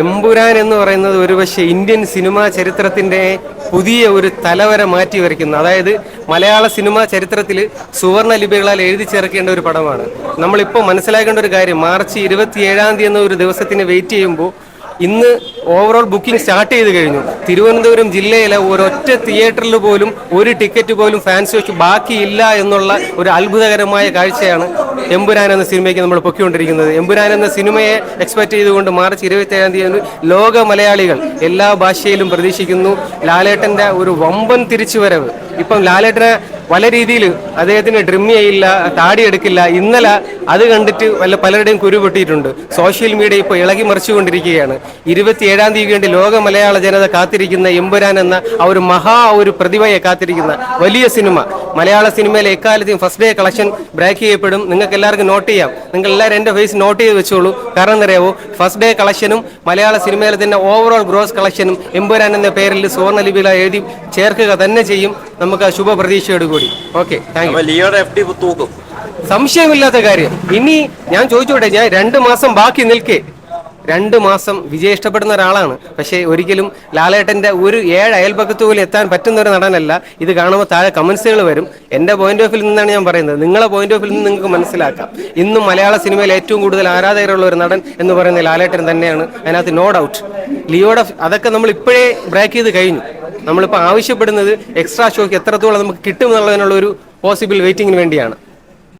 എമ്പുരാൻ എന്ന് പറയുന്നത് ഒരുപക്ഷെ ഇന്ത്യൻ സിനിമാ ചരിത്രത്തിന്റെ പുതിയ ഒരു തലവര മാറ്റി വരയ്ക്കുന്നു. അതായത് മലയാള സിനിമാ ചരിത്രത്തിൽ സുവർണ ലിപികളാൽ എഴുതി ചേർക്കേണ്ട ഒരു പടമാണ്. നമ്മളിപ്പോൾ മനസ്സിലാക്കേണ്ട ഒരു കാര്യം മാർച്ച് ഇരുപത്തിയേഴാം തീയതി എന്ന ഒരു ദിവസത്തിന് വെയിറ്റ് ചെയ്യുമ്പോൾ ഇന്ന് ഓവറോൾ ബുക്കിംഗ് സ്റ്റാർട്ട് ചെയ്ത് കഴിഞ്ഞു. തിരുവനന്തപുരം ജില്ലയിലെ ഒരൊറ്റ തിയേറ്ററിൽ പോലും ഒരു ടിക്കറ്റ് പോലും ഫാൻസ് വെച്ച് ബാക്കിയില്ല എന്നുള്ള ഒരു അത്ഭുതകരമായ കാഴ്ചയാണ് എമ്പുരാൻ എന്ന സിനിമയ്ക്ക് നമ്മൾ പൊക്കിക്കൊണ്ടിരിക്കുന്നത്. എമ്പുരാൻ എന്ന സിനിമയെ എക്സ്പെക്ട് ചെയ്തുകൊണ്ട് മാർച്ച് ഇരുപത്തിയേഴാം തീയതി ലോക മലയാളികൾ എല്ലാ ഭാഷയിലും പ്രതീക്ഷിക്കുന്നു ലാലേട്ടന്റെ ഒരു വമ്പൻ തിരിച്ചുവരവ്. ഇപ്പം ലാലേട്ടനെ പല രീതിയിൽ അദ്ദേഹത്തിന് ഡ്രിം ചെയ്യില്ല താടി എടുക്കില്ല. ഇന്നലെ അത് കണ്ടിട്ട് വല്ല പലരുടെയും കുരുപൊട്ടിയിട്ടുണ്ട് സോഷ്യൽ മീഡിയ ഇപ്പോൾ ഇളകി മറിച്ചുകൊണ്ടിരിക്കുകയാണ്. ഇരുപത്തിയേഴാം തീയതി വേണ്ടി ലോക മലയാള ജനത കാത്തിരിക്കുന്ന എമ്പുരാൻ എന്ന ആ ഒരു മഹാ ഒരു പ്രതിഭയെ കാത്തിരിക്കുന്ന വലിയ സിനിമ. മലയാള സിനിമയിലെ എക്കാലത്തെയും ഫസ്റ്റ് ഡേ കളക്ഷൻ ബ്രേക്ക് ചെയ്യപ്പെടും. നിങ്ങൾക്ക് എല്ലാവർക്കും നോട്ട് ചെയ്യാം. നിങ്ങൾ എല്ലാവരും എന്റെ ഫേസ് നോട്ട് ചെയ്ത് വെച്ചോളൂ. കാരണം എന്തറിയാവോ ഫസ്റ്റ് ഡേ കളക്ഷനും മലയാള സിനിമയിലെ തന്നെ ഓവറോൾ ഗ്രോസ് കളക്ഷനും എമ്പുരാൻ എന്ന പേരിൽ ലിപിയിൽ എഴുതി ചേർക്കുക തന്നെ ചെയ്യും. നമുക്ക് ശുഭ പ്രതീക്ഷയോട് കൂടി ഓക്കെ താങ്ക് യു സംശയമില്ലാത്ത കാര്യം. ഇനി ഞാൻ ചോദിച്ചോട്ടെ ഞാൻ രണ്ട് മാസം ബാക്കി നിൽക്കേ. രണ്ട് മാസം വിജയ് ഇഷ്ടപ്പെടുന്ന ഒരാളാണ്. പക്ഷേ ഒരിക്കലും ലാലേട്ടന്റെ ഒരു ഏഴ് അയൽപക്കത്ത് പോലും എത്താൻ പറ്റുന്ന ഒരു നടനല്ല. ഇത് കാണുമ്പോൾ താഴെ കമൻസുകൾ വരും. എന്റെ പോയിന്റ് ഓഫിൽ നിന്നാണ് ഞാൻ പറയുന്നത്. നിങ്ങളെ പോയിന്റ് ഓഫിൽ നിന്ന് നിങ്ങൾക്ക് മനസ്സിലാക്കാം. ഇന്നും മലയാള സിനിമയിൽ ഏറ്റവും കൂടുതൽ ആരാധകരുള്ള ഒരു നടൻ എന്ന് പറയുന്ന ലാലേട്ടൻ തന്നെയാണ്. അതിനകത്ത് നോ ഡൗട്ട് ലിയോടെ അതൊക്കെ നമ്മൾ ഇപ്പോഴേ ബ്രേക്ക് ചെയ്ത് കഴിഞ്ഞു. നമ്മളിപ്പോൾ ആവശ്യപ്പെടുന്നത് എക്സ്ട്രാ ഷോക്ക് എത്രത്തോളം നമുക്ക് കിട്ടും എന്നുള്ളതിനുള്ള ഒരു പോസിബിൾ വെയിറ്റിംഗിന് വേണ്ടിയാണ്.